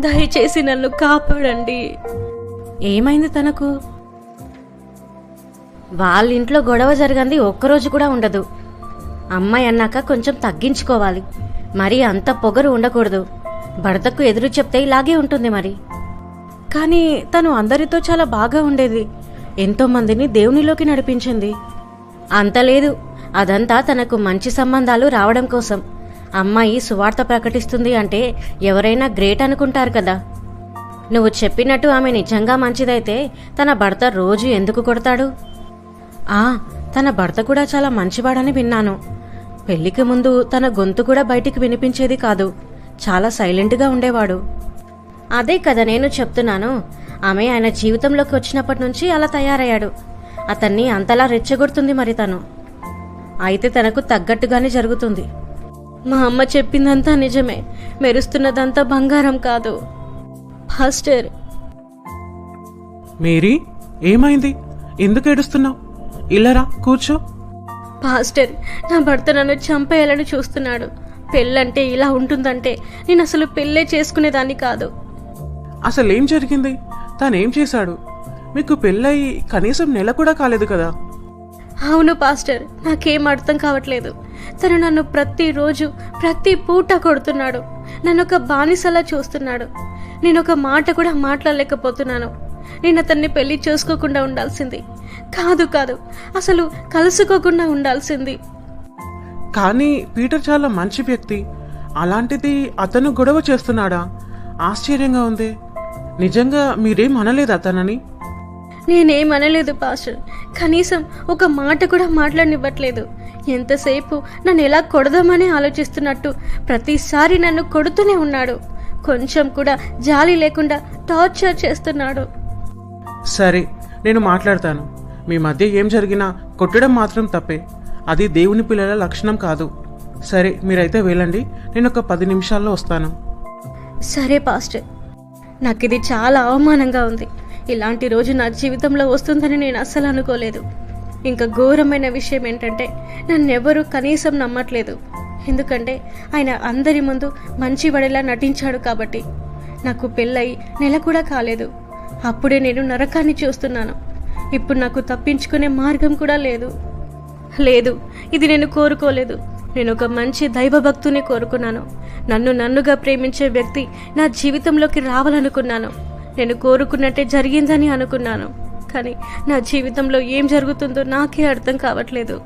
దయచేసి నన్ను కాపాడండి. ఏమైంది తనకు? వాళ్ళ ఇంట్లో గొడవ జరగంది ఒక్కరోజు కూడా ఉండదు. అమ్మాయి అన్నాక కొంచెం తగ్గించుకోవాలి. మరి అంత పొగరు ఉండకూడదు. భర్తకు ఎదురు చెప్తే ఇలాగే ఉంటుంది మరి. కానీ తను అందరితో చాలా బాగా ఉండేది. ఎంతో మందిని దేవునిలోకి నడిపించింది. అంత లేదు. అదంతా తనకు మంచి సంబంధాలు రావడం కోసం. అమ్మాయి సువార్త ప్రకటిస్తుంది అంటే ఎవరైనా గ్రేట్ అనుకుంటారు కదా. నువ్వు చెప్పినట్టు ఆమె నిజంగా మంచిదైతే తన భర్త రోజు ఎందుకు కొడతాడు? ఆ తన భర్త కూడా చాలా మంచివాడని విన్నాను. పెళ్ళికి ముందు తన గొంతు కూడా బయటికి వినిపించేది కాదు. చాలా సైలెంట్గా ఉండేవాడు. అదే కదా నేను చెప్తున్నాను. ఆమె ఆయన జీవితంలోకి వచ్చినప్పటి నుంచి అలా తయారయ్యాడు. అతన్ని అంతలా రెచ్చగొడుతుంది మరి తను. అయితే తనకు తగ్గట్టుగానే జరుగుతుంది. మా అమ్మ చెప్పిందంతా నిజమే. మెరుస్తున్నదంతా బంగారం కాదు. పాస్టర్ మేరీ ఏమైంది? ఎందుకు ఏడుస్తున్నావు? ఇల్లరా కూర్చో. పాస్టర్ నా భర్త నన్ను చంపేయాలని చూస్తున్నాడు. పెళ్ళంటే ఇలా ఉంటుందంటే నేను అసలు పెళ్ళే చేసుకునేదాన్ని కాదు. అసలు జరిగింది? తానేం చేశాడు? మీకు పెళ్ళయి కనీసం నెల కూడా కాలేదు కదా? అవును పాస్టర్. నాకేం అర్థం కావట్లేదు. తను నన్ను ప్రతిరోజు ప్రతి పూట కొడుతున్నాడు. నన్ను ఒక బానిసలా చూస్తున్నాడు. నేను ఒక మాట కూడా మాట్లాడలేకపోతున్నాను. నేను అతన్ని పెళ్ళి చేసుకోకుండా ఉండాల్సింది. కాదు కాదు. అసలు కలుసుకోకుండా ఉండాల్సింది. కానీ పీటర్ చాలా మంచి వ్యక్తి. అలాంటిది అతను గొడవ చేస్తున్నాడా? ఆశ్చర్యంగా ఉంది. నిజంగా మీరేం అనలేదు అతనని? నేనేం అనలేదు పాస్టర్. కనీసం ఒక మాట కూడా మాట్లాడనివ్వట్లేదు. ఎంతసేపు నన్ను ఎలా కొడదామని ఆలోచిస్తున్నట్టు ప్రతిసారి నన్ను కొడుతూనే ఉన్నాడు. కొంచెం కూడా జాలి లేకుండా టార్చర్ చేస్తున్నాడు. సరే నేను మాట్లాడతాను. మీ మధ్య ఏం జరిగినా కొట్టడం మాత్రం తప్పే. అది దేవుని పిల్లల లక్షణం కాదు. సరే మీరైతే వెళ్ళండి. నేను ఒక పది నిమిషాల్లో వస్తాను. సరే పాస్టర్. నాకు ఇది చాలా అవమానంగా ఉంది. ఇలాంటి రోజు నా జీవితంలో వస్తుందని నేను అస్సలు అనుకోలేదు. ఇంకా ఘోరమైన విషయం ఏంటంటే నన్నెవరూ కనీసం నమ్మట్లేదు. ఎందుకంటే ఆయన అందరి ముందు మంచివాడిలా నటించాడు కాబట్టి. నాకు పెళ్ళై నెల కూడా కాలేదు. అప్పుడే నేను నరకాన్ని చూస్తున్నాను. ఇప్పుడు నాకు తప్పించుకునే మార్గం కూడా లేదు. లేదు ఇది నేను కోరుకోలేదు. నేను ఒక మంచి దైవభక్తుని కోరుకున్నాను. నన్ను నన్నుగా ప్రేమించే వ్యక్తి నా జీవితంలోకి రావాలనుకున్నాను. నేను కోరుకున్నట్టే జరిగిందని అనుకున్నాను. కానీ నా జీవితంలో ఏం జరుగుతుందో నాకే అర్థం కావట్లేదు.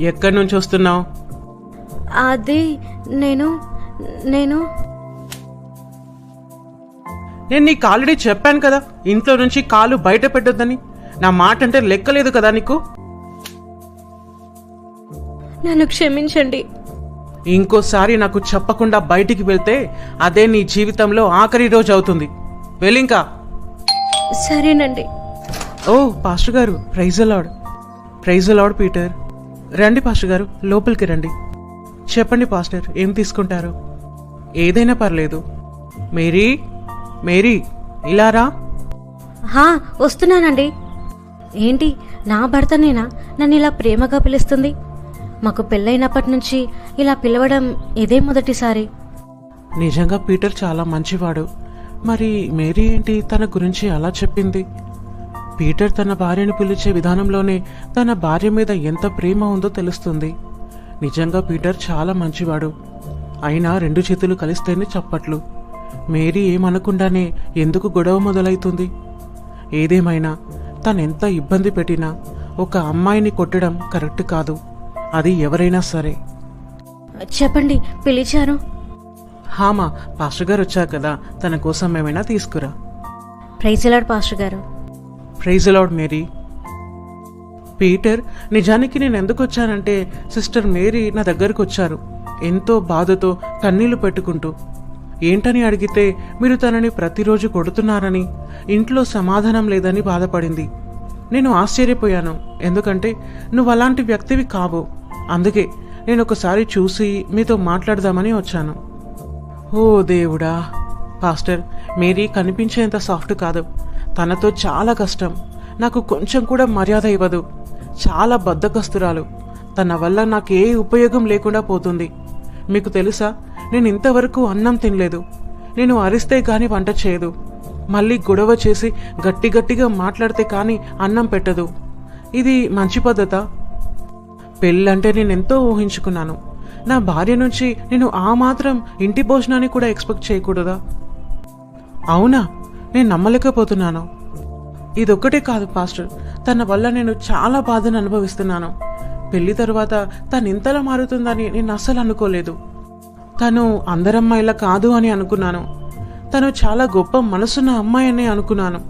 ఎక్కడి నుంచి వస్తున్నావు? అది నేను నేను. నేను నీకు ఆల్రెడీ చెప్పాను కదా ఇంట్లో నుంచి కాలు బయట పెట్టొద్దని. నా మాట అంటే లెక్కలేదు కదా నీకు? నన్ను క్షమించండి. ఇంకోసారి నాకు చెప్పకుండా బయటికి వెళ్తే అదే నీ జీవితంలో ఆఖరి రోజు అవుతుంది. వెళ్ళింకా? సరేనండి. ఓ పాస్టర్ గారు praise the Lord praise the Lord Peter. రండి పాస్టర్ గారు లోపలికి రండి. చెప్పండి పాస్టర్ ఏం తీసుకుంటారు? ఏదైనా పర్లేదు. మేరీ మేరీ ఇలా రా. హా వస్తున్నానండి. ఏంటి నా భర్తనేనా? నన్ను ఇలా ప్రేమగా పిలుస్తుంది. మాకు పెళ్ళైనప్పటి నుంచి ఇలా పిలవడం ఇదే మొదటిసారి. నిజంగా పీటర్ చాలా మంచివాడు. మరి మేరీ ఏంటి తన గురించి అలా చెప్పింది? పీటర్ తన భార్యను పిలిచే విధానంలోనే తన భార్య మీద ఎంత ప్రేమ ఉందో తెలుస్తుంది. నిజంగా పీటర్ చాలా మంచివాడు. అయినా రెండు చేతులు కలిస్తేనే చప్పట్లు. మేరీ ఏమనకుండానే ఎందుకు గొడవ మొదలవుతుంది ఏదేమైనా తనెంత ఇబ్బంది పెట్టినా ఒక అమ్మాయిని కొట్టడం కరెక్ట్ కాదు. అది ఎవరైనా సరే. చెప్పండి పిలిచారు హామా పాస్టర్ గారు వచ్చారు కదా తన కోసం ఏమైనా తీసుకురా. ప్రైజ్లాడ్ పాస్టర్ గారు. Praise lord Mary. పీటర్ నిజానికి నేను ఎందుకు వచ్చానంటే సిస్టర్ మేరీ నా దగ్గరకు వచ్చారు. ఎంతో బాధతో కన్నీళ్ళు పెట్టుకుంటూ ఏంటని అడిగితే మీరు తనని ప్రతిరోజు కొడుతున్నారని ఇంట్లో సమాధానం లేదని బాధపడింది. నేను ఆశ్చర్యపోయాను ఎందుకంటే నువ్వు అలాంటి వ్యక్తివి కావు. అందుకే నేను ఒకసారి చూసి మీతో మాట్లాడదామని వచ్చాను. ఓ దేవుడా. పాస్టర్ మేరీ కనిపించేంత సాఫ్ట్ కాదు. తనతో చాలా కష్టం. నాకు కొంచెం కూడా మర్యాద ఇవ్వదు. చాలా బద్ధకస్తురాలు. తన వల్ల నాకు ఏ ఉపయోగం లేకుండా పోతుంది. మీకు తెలుసా నేను ఇంతవరకు అన్నం తినలేదు. నేను అరిస్తే కానీ వంట చేయదు. మళ్ళీ గొడవ చేసి గట్టి గట్టిగా మాట్లాడితే కానీ అన్నం పెట్టదు. ఇది మంచి పద్ధత? పెళ్ళంటే నేను ఎంతో ఊహించుకున్నాను. నా భార్య నుంచి నేను ఆ మాత్రం ఇంటి భోజనాన్ని కూడా ఎక్స్పెక్ట్ చేయకూడదా? అవునా నేను నమ్మలేకపోతున్నాను. ఇదొక్కటే కాదు పాస్టర్. తన వల్ల నేను చాలా బాధను అనుభవిస్తున్నాను. పెళ్ళి తరువాత తను ఇంతలా మారుతుందని నేను అస్సలు అనుకోలేదు. తను అందరమ్మాయిలా కాదు అని అనుకున్నాను. తను చాలా గొప్ప మనసున్న అమ్మాయి అని అనుకున్నాను.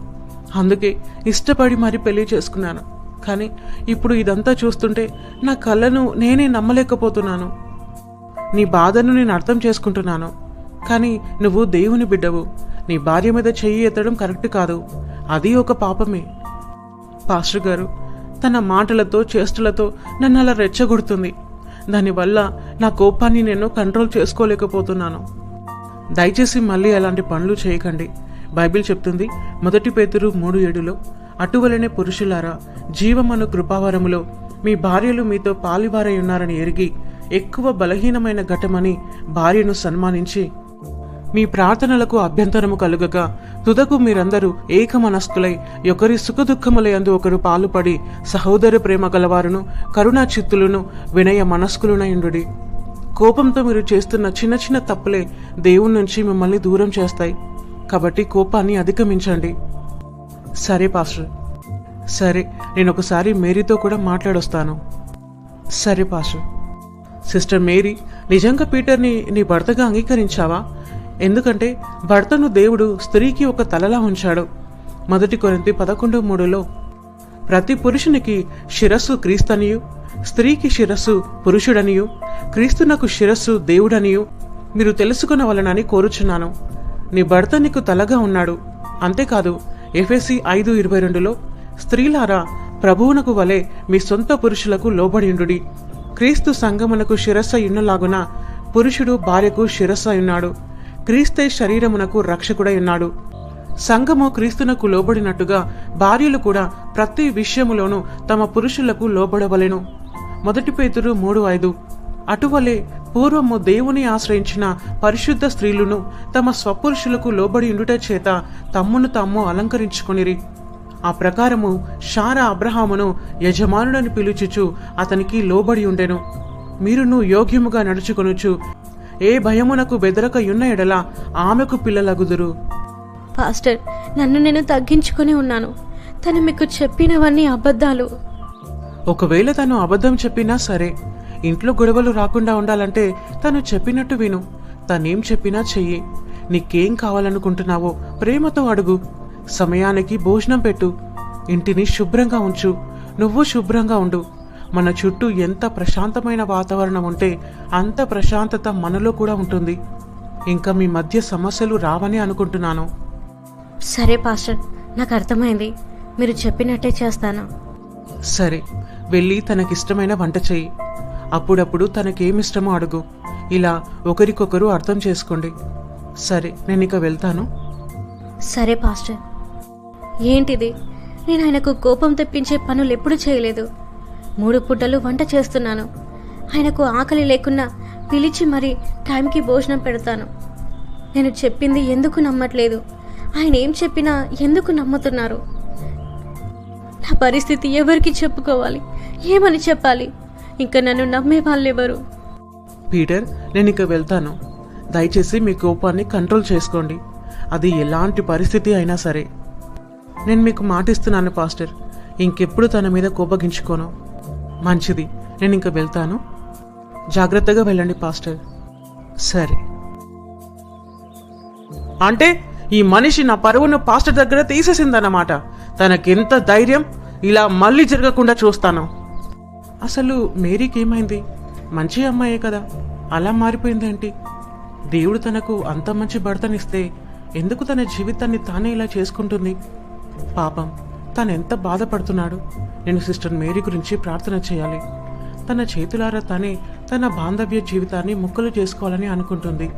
అందుకే ఇష్టపడి మరి పెళ్ళి చేసుకున్నాను. కానీ ఇప్పుడు ఇదంతా చూస్తుంటే నా కళ్ళను నేనే నమ్మలేకపోతున్నాను. నీ బాధను నేను అర్థం చేసుకుంటున్నాను. కానీ నువ్వు దేవుని బిడ్డవు. నీ భార్య మీద చెయ్యి ఎత్తడం కరెక్ట్ కాదు. అది ఒక పాపమే. పాస్టర్ గారు తన మాటలతో చేష్టలతో నన్ను అలా రెచ్చగొడుతుంది. దానివల్ల నా కోపాన్ని నేను కంట్రోల్ చేసుకోలేకపోతున్నాను. దయచేసి మళ్ళీ అలాంటి పనులు చేయకండి. బైబిల్ చెప్తుంది మొదటి పేతురు మూడు ఏడులో అటువలనే పురుషులారా జీవమను కృపావరములో మీ భార్యలు మీతో పాలివారై ఉన్నారని ఎరిగి ఎక్కువ బలహీనమైన ఘటమని భార్యను సన్మానించి మీ ప్రార్థనలకు అభ్యంతరము కలుగక తుదకు మీరందరూ ఏకమనస్కులై ఒకరి సుఖదుఖములయందు ఒకరు పాలుపడి సహోదర ప్రేమ గలవారును కరుణా చిత్తులను వినయ మనస్కులునయుండుడి కోపంతో మీరు చేస్తున్న చిన్న చిన్న తప్పులే దేవుని నుంచి మిమ్మల్ని దూరం చేస్తాయి. కాబట్టి కోపాన్ని అధిగమించండి. సరే పాస్టర్. సరే నేను ఒకసారి మేరీతో కూడా మాట్లాడొస్తాను. సరే పాస్టర్. సిస్టర్ మేరీ నిజంగా పీటర్ని నీ భర్తగా అంగీకరించావా? ఎందుకంటే భర్తను దేవుడు స్త్రీకి ఒక తలలా ఉంచాడు. మొదటి కొరింతి పదకొండు మూడులో ప్రతి పురుషునికి శిరస్సు క్రీస్తనియు స్త్రీకి శిరస్సు పురుషుడనియు క్రీస్తునకు శిరస్సు దేవుడనియు మీరు తెలుసుకునవలనని కోరుచున్నాను. నీ భర్త నీకు తలగా ఉన్నాడు. అంతేకాదు ఎఫ్ఎసి ఐదు ఇరవై రెండులో స్త్రీలారా ప్రభువునకు వలె మీ సొంత పురుషులకు లోబడిండుడి క్రీస్తు సంగమునకు శిరస్సయున్నలాగున పురుషుడు భార్యకు శిరస్సయున్నాడు. క్రీస్తే శరీరమునకు రక్షకుడై ఉన్నాడు సంఘము క్రీస్తునకు లోబడినట్టుగా భార్యలు కూడా ప్రతి విషయములోనూ తమ పురుషులకు లోబడవలెను. మొదటి పేతురు మూడు ఐదు. అటువలే పూర్వము దేవుని ఆశ్రయించిన పరిశుద్ధ స్త్రీలను తమ స్వపురుషులకు లోబడి ఉండుట చేత తమ్మును తాము అలంకరించుకొనిరి. ఆ ప్రకారము షారా అబ్రహామును యజమానుడని పిలుచుచు అతనికి లోబడి ఉండెను. మీరును యోగ్యముగా నడుచుకొనుచు ఏ భయమునకు బెదరక యున్న ఎడల ఆమెకు పిల్లలగుదురు. పాస్టర్ నన్ను నేను తగ్గించుకొని ఉన్నాను. తను మీకు చెప్పినవన్నీ అబద్ధాలు. ఒకవేళ తను అబద్ధం చెప్పినా సరే ఇంట్లో గొడవలు రాకుండా ఉండాలంటే తను చెప్పినట్టు విను. తనేం చెప్పినా చెయ్యి. నీకేం కావాలనుకుంటున్నావో ప్రేమతో అడుగు. సమయానికి భోజనం పెట్టు. ఇంటిని శుభ్రంగా ఉంచు. నువ్వు శుభ్రంగా ఉండు. మన చుట్టూ ఎంత ప్రశాంతమైన వాతావరణం ఉంటే అంత ప్రశాంతత మనలో కూడా ఉంటుంది. ఇంకా మీ మధ్య సమస్యలు రావని అనుకుంటున్నాను. సరే పాస్టర్. నాకు అర్థమైంది. మీరు చెప్పినట్టే చేస్తాను. సరే వెళ్ళి తనకిష్టమైన వంట చెయ్యి. అప్పుడప్పుడు తనకేమిష్టమో అడుగు. ఇలా ఒకరికొకరు అర్థం చేసుకోండి. సరే నేను ఇక వెళ్తాను. సరే పాస్టర్. ఏంటిది? నేను ఆయనకు కోపం తెప్పించే పనులు ఎప్పుడు చేయలేదు. మూడు పూటలు వంట చేస్తున్నాను. ఆయనకు ఆకలి లేకున్నా పిలిచి మరి టైంకి భోజనం పెడతాను. నేను చెప్పింది ఎందుకు నమ్మట్లేదు? ఆయన ఏం చెప్పినా ఎందుకు నమ్ముతున్నారు? నా పరిస్థితి ఎవరికి చెప్పుకోవాలి? ఏమని చెప్పాలి? ఇంకా నన్ను నమ్మే వాళ్ళెవరు? పీటర్ నేను ఇక వెళ్తాను. దయచేసి మీ కోపాన్ని కంట్రోల్ చేసుకోండి. అది ఎలాంటి పరిస్థితి అయినా సరే. నేను మీకు మాటిస్తున్నాను పాస్టర్. ఇంకెప్పుడు తన మీద కోపగించుకోను. మంచిది నేను ఇంక వెళ్తాను. జాగ్రత్తగా వెళ్ళండి పాస్టర్. సరే. అంటే ఈ మనిషి నా పరువును పాస్టర్ దగ్గర తీసేసిందన్నమాట. తనకెంత ధైర్యం ఇలా మళ్ళీ జరగకుండా చూస్తాను. అసలు మేరీకి ఏమైంది? మంచి అమ్మాయే కదా. అలా మారిపోయిందేంటి దేవుడు తనకు అంత మంచి భర్తనిస్తే ఎందుకు తన జీవితాన్ని తానే ఇలా చేసుకుంటుంది? పాపం తను ఎంత బాధపడుతున్నాడు? నేను సిస్టర్ మేరీ గురించి ప్రార్థన చేయాలి. తన చేతులారా తనే తన బాంధవ్య జీవితాన్ని ముక్కలు చేసుకోవాలని అనుకుంటుంది.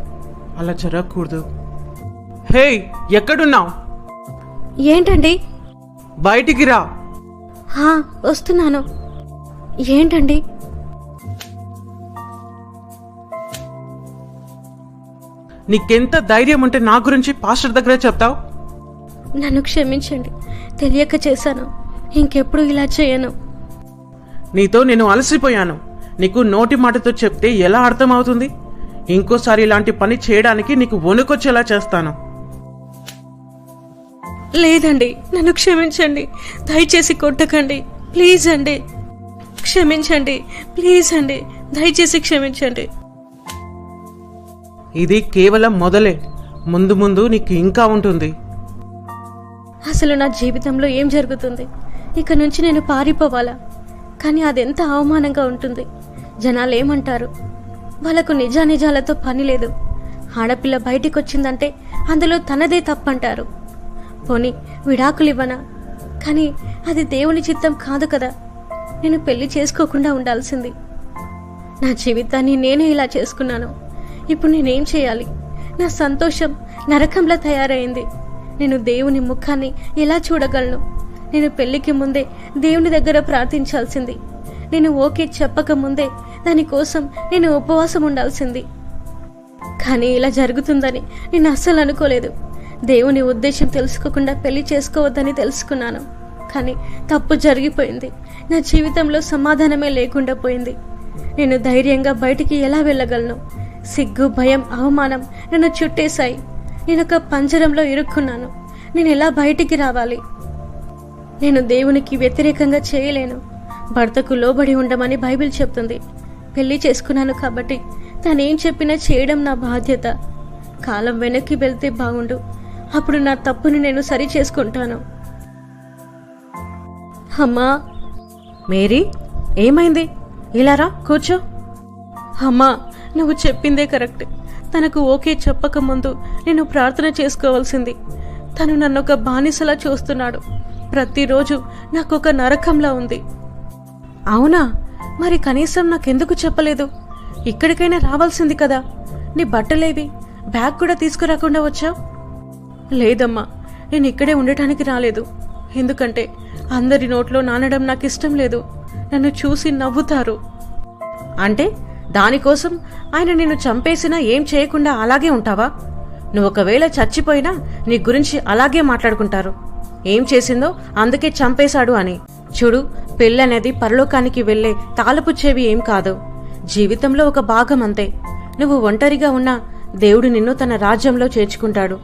అలా జరగకూడదు. హే ఎక్కడున్నావు? ఏంటండి? బయటికి రా. హా, వస్తున్నాను. ఏంటండి? నీకెంత ధైర్యం ఉంటే నా గురించి పాస్టర్ దగ్గరే చెప్తావు? నన్ను క్షమించండి. తెలియక చేశాను. ఇంకెప్పుడు ఇలా చేయను. నీతో నేను అలసిపోయాను. నీకు నోటి మాటతో చెప్తే ఎలా అర్థమవుతుంది? ఇంకోసారి ఇలాంటి పని చేయడానికి నీకు వణుకొచ్చేలా చేస్తాను. లేదండి. నన్ను క్షమించండి. దయచేసి కొట్టకండి. ప్లీజ్ అండి. క్షమించండి. ప్లీజ్ అండి. దయచేసి క్షమించండి. ఇది కేవలం మొదలే. ముందు ముందు నీకు ఇంకా ఉంటుంది. అసలు నా జీవితంలో ఏం జరుగుతుంది? ఇక నుంచి నేను పారిపోవాలా? కానీ అదెంత అవమానంగా ఉంటుంది? జనాలు ఏమంటారు వాళ్ళకు నిజానిజాలతో పని లేదు. ఆడపిల్ల బయటికి వచ్చిందంటే అందులో తనదే తప్పంటారు. పోనీ విడాకులివ్వనా? కానీ అది దేవుని చిత్తం కాదు కదా. నేను పెళ్ళి చేసుకోకుండా ఉండాల్సింది. నా జీవితాన్ని నేనే ఇలా చేసుకున్నాను. ఇప్పుడు నేనేం చేయాలి? నా సంతోషం నరకంలా తయారైంది. నేను దేవుని ముఖాన్ని ఎలా చూడగలను? నేను పెళ్ళికి ముందే దేవుని దగ్గర ప్రార్థించాల్సింది. నేను ఓకే చెప్పక ముందే దానికోసం నేను ఉపవాసం ఉండాల్సింది. కానీ ఇలా జరుగుతుందని నేను అస్సలు అనుకోలేదు. దేవుని ఉద్దేశం తెలుసుకోకుండా పెళ్ళి చేసుకోవద్దని తెలుసుకున్నాను. కానీ తప్పు జరిగిపోయింది. నా జీవితంలో సమాధానమే లేకుండా పోయింది. నేను ధైర్యంగా బయటికి ఎలా వెళ్ళగలను? సిగ్గు భయం అవమానం నన్ను చుట్టేశాయి. నేను ఒక పంజరంలో ఇరుక్కున్నాను. నేను ఎలా బయటికి రావాలి? నేను దేవునికి వ్యతిరేకంగా చేయలేను. భర్తకు లోబడి ఉండమని బైబిల్ చెప్తుంది. పెళ్ళి చేసుకున్నాను కాబట్టి తనేం చెప్పినా చేయడం నా బాధ్యత. కాలం వెనక్కి వెళ్తే బాగుండు. అప్పుడు నా తప్పుని నేను సరి చేసుకుంటాను. అమ్మా! మేరీ ఏమైంది? ఇలా రా కూర్చో. అమ్మా! నువ్వు చెప్పిందే కరెక్ట్. తనకు ఓకే చెప్పక ముందు నేను ప్రార్థన చేసుకోవాల్సింది. తను నన్ను ఒక బానిసలా చూస్తున్నాడు. ప్రతిరోజు నాకు ఒక నరకంలా ఉంది. అవునా? మరి కనీసం నాకెందుకు చెప్పలేదు? ఇక్కడికైనా రావాల్సింది కదా. నీ బట్టలేవి? బ్యాగ్ కూడా తీసుకురాకుండా వచ్చావు లేదమ్మా నేను ఇక్కడే ఉండటానికి రాలేదు. ఎందుకంటే అందరి నోట్లో నానడం నాకు ఇష్టం లేదు. నన్ను చూసి నవ్వుతారు. అంటే? దానికోసం ఆయన నిన్ను చంపేసినా ఏం చేయకుండా అలాగే ఉంటావా? నువ్వు ఒకవేళ చచ్చిపోయినా నీ గురించి అలాగే మాట్లాడుకుంటారు. ఏం చేసిందో అందుకే చంపేశాడు అని. చూడు పెళ్ళనేది పరలోకానికి వెళ్ళే తాలపు చెవి ఏం కాదు. జీవితంలో ఒక భాగం అంతే. నువ్వు ఒంటరిగా ఉన్నా దేవుడు నిన్ను తన రాజ్యంలో చేర్చుకుంటాడు.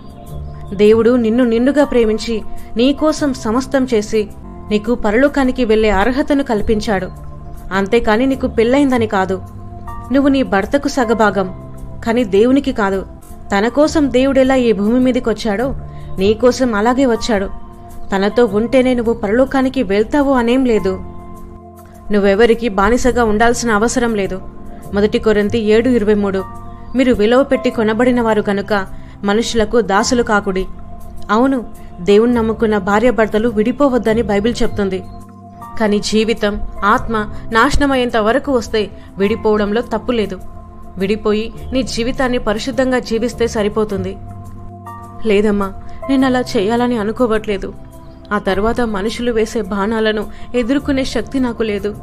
దేవుడు నిన్ను నిన్నుగా ప్రేమించి నీకోసం సమస్తం చేసి నీకు పరలోకానికి వెళ్ళే అర్హతను కల్పించాడు. అంతేకాని నీకు పెళ్ళైందని కాదు. నువ్వు నీ భర్తకు సగభాగం. కాని దేవునికి కాదు. తన కోసం దేవుడెలా ఈ భూమి మీదకొచ్చాడో నీకోసం అలాగే వచ్చాడు. తనతో ఉంటేనే నువ్వు పరలోకానికి వెళ్తావు అనేం లేదు. నువ్వెవరికి బానిసగా ఉండాల్సిన అవసరం లేదు. మొదటి కొరంతి ఏడు ఇరవై మూడు. మీరు విలువ పెట్టి కొనబడిన వారు కనుక మనుషులకు దాసులు కాకుడి. అవును దేవుణ్ణి నమ్ముకున్న భార్యాభర్తలు విడిపోవద్దని బైబిల్ చెప్తుంది. కానీ జీవితం ఆత్మ నాశనమయ్యేంత వరకు వస్తే విడిపోవడంలో తప్పు లేదు. విడిపోయి నీ జీవితాన్ని పరిశుద్ధంగా జీవిస్తే సరిపోతుంది. లేదమ్మా నేను అలా చేయాలని అనుకోవట్లేదు. ఆ తర్వాత మనుషులు వేసే బాణాలను ఎదుర్కొనే శక్తి నాకు లేదు.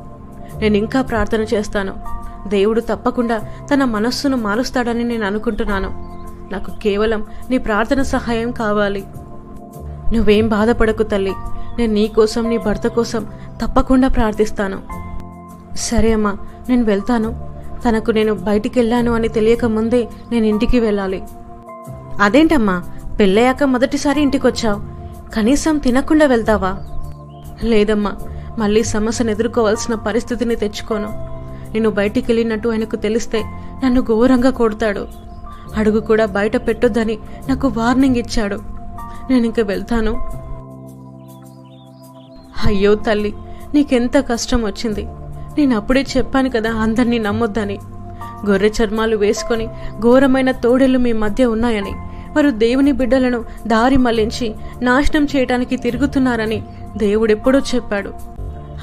నేను ఇంకా ప్రార్థన చేస్తాను. దేవుడు తప్పకుండా తన మనస్సును మారుస్తాడని నేను అనుకుంటున్నాను. నాకు కేవలం నీ ప్రార్థన సహాయం కావాలి. నువ్వేం బాధపడకు తల్లి. నేను నీ కోసం నీ భర్త కోసం తప్పకుండా ప్రార్థిస్తాను. సరే అమ్మా నేను వెళ్తాను. తనకు నేను బయటికి వెళ్ళాను అని తెలియక ముందే నేను ఇంటికి వెళ్ళాలి. అదేంటమ్మా పెళ్ళయ్యాక మొదటిసారి ఇంటికొచ్చావు. కనీసం తినకుండా వెళ్తావా? లేదమ్మా మళ్ళీ సమస్యను ఎదుర్కోవాల్సిన పరిస్థితిని తెచ్చుకోను. నేను బయటికి వెళ్ళినట్టు ఆయనకు తెలిస్తే నన్ను ఘోరంగా కొడతాడు. అడుగు కూడా బయట పెట్టొద్దని నాకు వార్నింగ్ ఇచ్చాడు. నేను ఇంక వెళ్తాను. అయ్యో తల్లి నీకెంత కష్టం వచ్చింది. నేను అప్పుడే చెప్పాను కదా అందరినీ నమ్మొద్దని. గొర్రె చర్మాలు వేసుకొని ఘోరమైన తోడెలు మీ మధ్య ఉన్నాయని. వారు దేవుని బిడ్డలను దారి మళ్ళించి నాశనం చేయటానికి తిరుగుతున్నారని దేవుడెప్పుడో చెప్పాడు.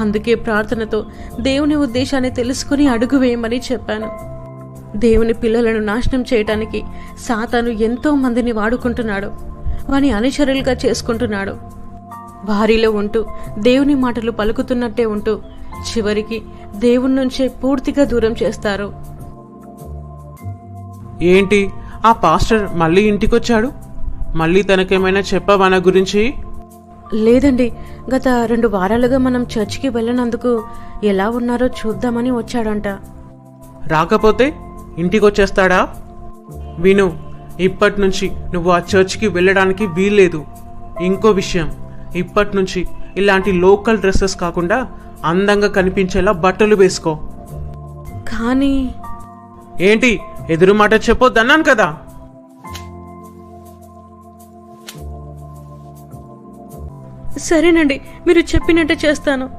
అందుకే ప్రార్థనతో దేవుని ఉద్దేశాన్ని తెలుసుకుని అడుగు వేయమని చెప్పాను. దేవుని పిల్లలను నాశనం చేయటానికి సాతాను ఎంతో మందిని వాడుకుంటున్నాడు. వాని అనుచరులుగా చేసుకుంటున్నాడు. వారిలో ఉంటూ దేవుని మాటలు పలుకుతున్నట్టే ఉంటూ చివరికి దేవుని నుంచే పూర్తిగా దూరం చేస్తారు. ఏంటి? ఆ పాస్టర్ మళ్ళీ ఇంటికొచ్చాడు? మళ్ళీ తనకేమైనా చెప్పావా నా గురించి? లేదండి. గత రెండు వారాలుగా మనం చర్చికి వెళ్ళినందుకు ఎలా ఉన్నారో చూద్దామని వచ్చాడంట. రాకపోతే ఇంటికొచ్చేస్తాడా? విను ఇప్పటి నుంచి నువ్వు ఆ చర్చ్కి వెళ్ళడానికి వీల్లేదు. ఇంకో విషయం ఇప్పటి నుంచి ఇలాంటి లోకల్ డ్రెస్సెస్ కాకుండా అందంగా కనిపించేలా బట్టలు వేసుకో. కానీ ఏంటి? ఎదురు మాట చెప్పొద్దన్నాను కదా. సరేనండి మీరు చెప్పినట్టే చేస్తాను.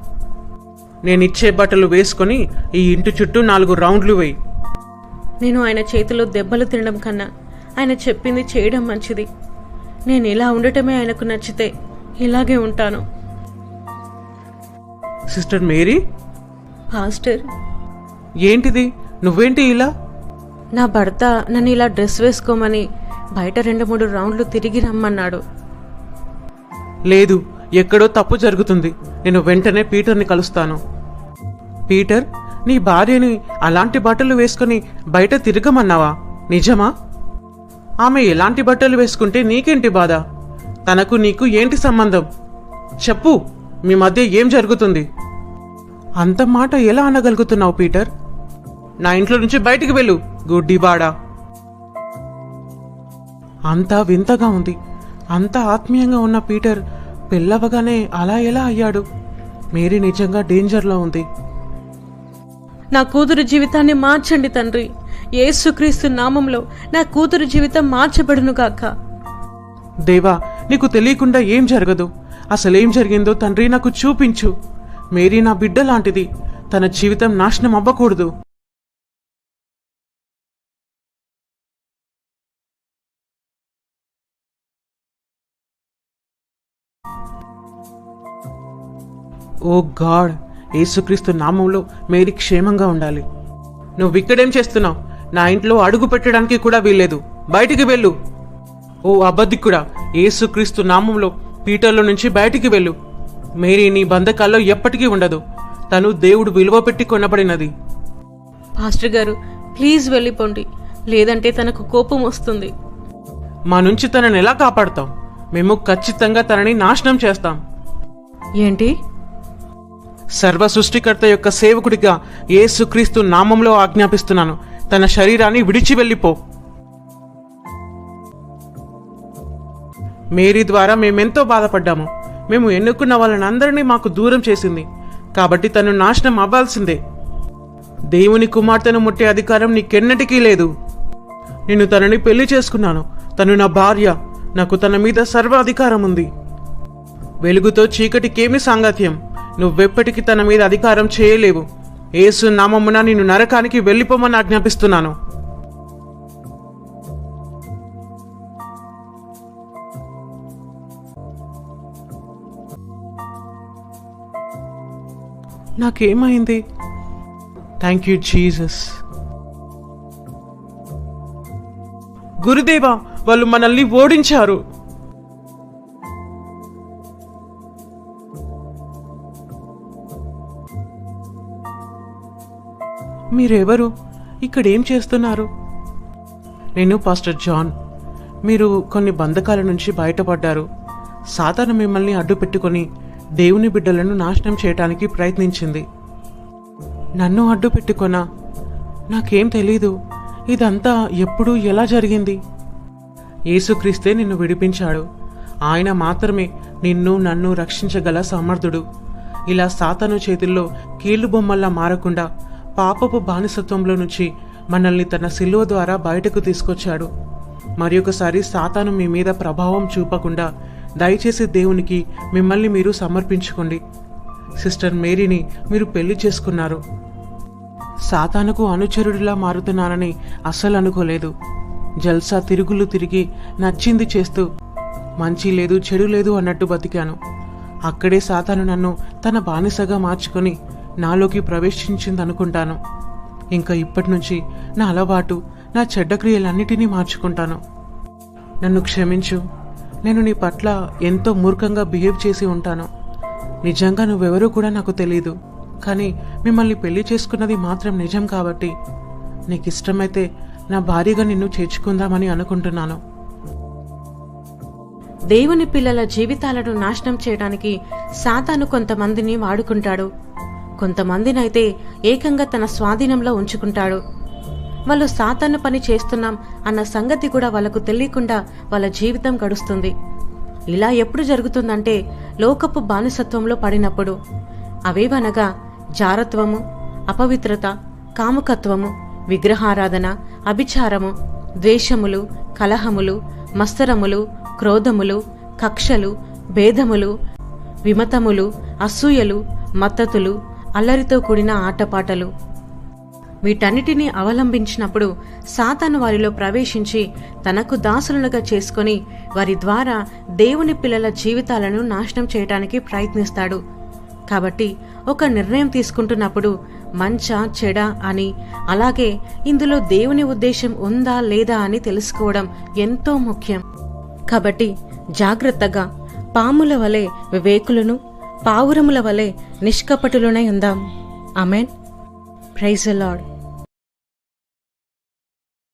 నేను ఇచ్చే బట్టలు వేసుకొని ఈ ఇంటి చుట్టూ నాలుగు రౌండ్లు వేయి. నేను ఆయన చేతిలో దెబ్బలు తినడం కన్నా ఆయన చెప్పింది చేయడం మంచిది. నేను ఇలా ఉండటమే ఆయనకు నచ్చితే ఇలాగే ఉంటాను. Sister Mary? పాస్టర్. ఏంటిది? నువ్వేంటి ఇలా? నా భర్త నన్ను ఇలా డ్రెస్ వేసుకోమని బయట రెండు మూడు రౌండ్లు తిరిగి రమ్మన్నాడు. లేదు ఎక్కడో తప్పు జరుగుతుంది. నేను వెంటనే పీటర్ని కలుస్తాను. పీటర్ నీ భార్యని అలాంటి బట్టలు వేసుకొని బయట తిరగమన్నావా? నిజమా? ఆమె ఎలాంటి బట్టలు వేసుకుంటే నీకేంటి బాధ? తనకు నీకు ఏంటి సంబంధం? చెప్పు మీ మధ్య ఏం జరుగుతుంది? అంత మాట ఎలా అనగలుగుతున్నావు పీటర్? నా ఇంట్లో నుంచి బయటికి వెళ్ళు గుడ్డిబాడా అంతా వింతగా ఉంది. అంత ఆత్మీయంగా ఉన్న పీటర్ పెళ్ళవగానే అలా ఎలా అయ్యాడు? మేరీ నిజంగా డేంజర్లో ఉంది. నా కూతురు జీవితాన్ని మార్చండి తండ్రి. యేసుక్రీస్తు నామంలో నా కూతురు జీవితం మార్చబడును గాక. దేవా నీకు తెలియకుండా ఏం జరగదు. అసలేం జరిగిందో తండ్రి నాకు చూపించు. మేరీ నా బిడ్డ లాంటిది. తన జీవితం నాశనం అవ్వకూడదు. ఓ గాడ్ యేసుక్రీస్తు నామంలో మేరీ క్షేమంగా ఉండాలి. నువ్వు ఇక్కడేం చేస్తున్నావు? నా ఇంట్లో అడుగు పెట్టడానికి కూడా వీల్లేదు. బయటికి వెళ్ళు. ఓ అబద్ధికుడా యేసుక్రీస్తు నామంలో పీటర్లో నుంచి బయటికి వెళ్ళు. మేరీ నీ బంధకాల్లో ఎప్పటికీ ఉండదు. తను దేవుడు విలువ పెట్టి కొనబడినది. పాస్టర్ గారు ప్లీజ్ వెళ్ళిపోండి. లేదంటే తనకు కోపం వస్తుంది. మా నుంచి తనని ఎలా కాపాడతాం? మేము ఖచ్చితంగా తనని నాశనం చేస్తాం. ఏంటి? సర్వ సృష్టికర్త యొక్క సేవకుడిగా యేసుక్రీస్తు నామంలో ఆజ్ఞాపిస్తున్నాను. తన శరీరాన్ని విడిచి వెళ్ళిపో. మేరీ ద్వారా మేమెంతో బాధపడ్డాము. మేము ఎన్నుకున్న వాళ్ళని అందరినీ మాకు దూరం చేసింది. కాబట్టి తను నాశనం అవ్వాల్సిందే. దేవుని కుమార్తెను ముట్టే అధికారం నీకెన్నటికీ లేదు. నేను తనని పెళ్ళి చేసుకున్నాను. తను నా భార్య. నాకు తన మీద సర్వ అధికారం ఉంది. వెలుగుతో చీకటికేమి సాంగత్యం. నువ్వెప్పటికీ తన మీద అధికారం చేయలేవు. ఏసు నామమున నిన్ను నరకానికి వెళ్ళిపోమని ఆజ్ఞాపిస్తున్నాను. నాకేమైంది? థ్యాంక్ యూ జీసస్ గురుదేవా వాళ్ళు మనల్ని ఓడించారు. మీరెవరు? ఇక్కడ ఏం చేస్తున్నారు? నేను పాస్టర్ జాన్. మీరు కొన్ని బంధకాల నుంచి బయటపడ్డారు. సాతాను మిమ్మల్ని అడ్డు పెట్టుకొని దేవుని బిడ్డలను నాశనం చేయటానికి ప్రయత్నించింది. నన్ను అడ్డు పెట్టుకొనా నాకేం తెలీదు. ఇదంతా ఎప్పుడు ఎలా జరిగింది? యేసుక్రీస్తే నిన్ను విడిపించాడు. ఆయన మాత్రమే నిన్ను నన్ను రక్షించగల సమర్థుడు. ఇలా సాతను చేతుల్లో కీళ్ళు బొమ్మల్లా మారకుండా పాపపు బానిసత్వంలో నుంచి మనల్ని తన సిలువ ద్వారా బయటకు తీసుకొచ్చాడు. మరి ఒకసారి సాతాను మీ మీద ప్రభావం చూపకుండా దయచేసి దేవునికి మిమ్మల్ని మీరు సమర్పించుకోండి. సిస్టర్ మేరీని మీరు పెళ్ళి చేసుకున్నారు. సాతానుకు అనుచరుడిలా మారుతున్నానని అస్సలు అనుకోలేదు. జల్సా తిరుగులు తిరిగి నచ్చింది చేస్తూ మంచి లేదు చెడు లేదు అన్నట్టు బతికాను. అక్కడే సాతాను నన్ను తన బానిసగా మార్చుకొని నాలోకి ప్రవేశించింది అనుకుంటాను ఇంకా ఇప్పటి నుంచి నా అలవాటు నా చెడ్డ క్రియలన్నిటినీ మార్చుకుంటాను. నన్ను క్షమించు. నేను నీ పట్ల ఎంతో మూర్ఖంగా బిహేవ్ చేసి ఉంటాను. నిజంగా నువ్వెవరూ కూడా నాకు తెలియదు కానీ మిమ్మల్ని పెళ్ళి చేసుకున్నది మాత్రం నిజం కాబట్టి నీకు ఇష్టమైతే నా భార్యగా నిన్ను చేర్చుకుందామని అనుకుంటున్నాను. దేవుని పిల్లల జీవితాలను నాశనం చేయడానికి సాతాను కొంతమందిని వాడుకుంటాడు. కొంతమందినైతే ఏకంగా తన స్వాధీనంలో ఉంచుకుంటాడు. వాళ్ళు సాతాను పని చేస్తున్నాం అన్న సంగతి కూడా వాళ్ళకు తెలియకుండా వాళ్ళ జీవితం గడుస్తుంది. ఇలా ఎప్పుడు జరుగుతుందంటే లోకపు బానిసత్వంలో పడినప్పుడు. అవేవనగా జారత్వము అపవిత్రత కాముకత్వము విగ్రహారాధన అభిచారము ద్వేషములు కలహములు మత్సరములు క్రోధములు కక్షలు భేదములు విమతములు అసూయలు మత్తతులు అల్లరితో కూడిన ఆటపాటలు. వీటన్నిటినీ అవలంబించినప్పుడు సాతాను వారిలో ప్రవేశించి తనకు దాసులుగా చేసుకొని వారి ద్వారా దేవుని పిల్లల జీవితాలను నాశనం చేయడానికి ప్రయత్నిస్తాడు. కాబట్టి ఒక నిర్ణయం తీసుకుంటున్నప్పుడు మంచా చెడ అని అలాగే ఇందులో దేవుని ఉద్దేశం ఉందా లేదా అని తెలుసుకోవడం ఎంతో ముఖ్యం. కాబట్టి జాగ్రత్తగా పాముల వలె వివేకులను పావురముల వలె నిష్కపటులునై ఉందాం. Amen praise lord